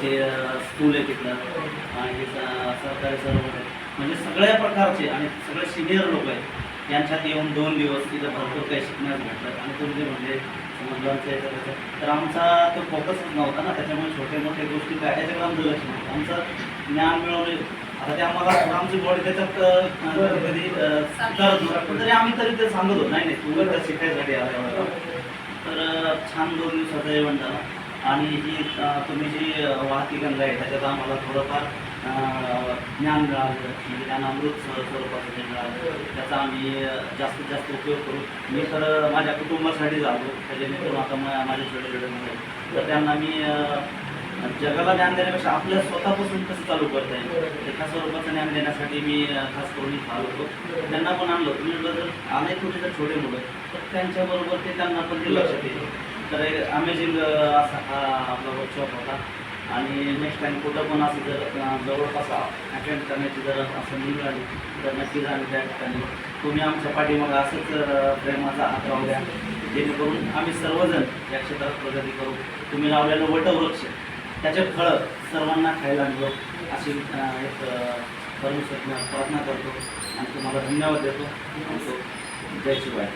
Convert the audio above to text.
त्याचे स्कूल आहे तिथलं आणि सरकारी सर्व म्हणजे सगळ्या प्रकारचे आणि सगळे सिनियर लोक आहेत. यांच्यात येऊन दोन दिवस तिथं भरपूर काही शिकण्यास भेटलं आणि तुम्ही म्हणजे समजलांचं याचं तर आमचा तो फोकसच नव्हता ना त्याच्यामुळे छोटे मोठे गोष्टी काय त्याच्याकडे आमचं लक्ष नव्हतं. आमचं ज्ञान मिळवले. आता ते आम्हाला आमची बॉडी त्याच्यात कधी करत नव्हतं. पण तरी आम्ही तरी ते सांगत होतो नाही नाही तुम्ही तर शिकायसाठी आला तर छान दोन दिवसाचा इव्हेंट झाला. आणि ही तुम्ही जी वाहती गंगा आहे त्याच्यात आम्हाला थोडंफार ज्ञान मिळालं. म्हणजे ज्ञान अमृत स्वरूपाचं जे मिळालं त्याचा आम्ही जास्तीत जास्त उपयोग करू. मी तर माझ्या कुटुंबासाठी जातो त्याच्याने आता माझे छोटे छोटे मुलं तर त्यांना मी जगाला ज्ञान देण्यापेक्षा आपल्या स्वतःपासून कसं चालू करता येईल? एका स्वरूपाचं ज्ञान देण्यासाठी मी खास करून इथं आलो होतो. त्यांना पण आणलं. तुम्ही जर आले छोटे छोटे मुलं तर त्यांच्याबरोबर ते त्यांना पण ते लक्षात येईल तर अमेझिंग असा हा आपला वर्कशॉप होता. आणि नेक्स्ट टाइम कुठं पण असं जर जवळपास अटेंड करण्याची जर असं मिळाली तर नक्की झाली त्या ठिकाणी. तुम्ही आमच्या पाठीमागं असंच प्रेमाचा हात राहू द्या. जेणेकरून आम्ही सर्वजण या क्षेत्रात प्रगती करू. तुम्ही लावलेलं वटवृक्ष त्याचे फळं सर्वांना खायला मिळो अशी एक परमेश्वर प्रार्थना करतो. आणि तुम्हाला धन्यवाद देतो. जय शिवाय.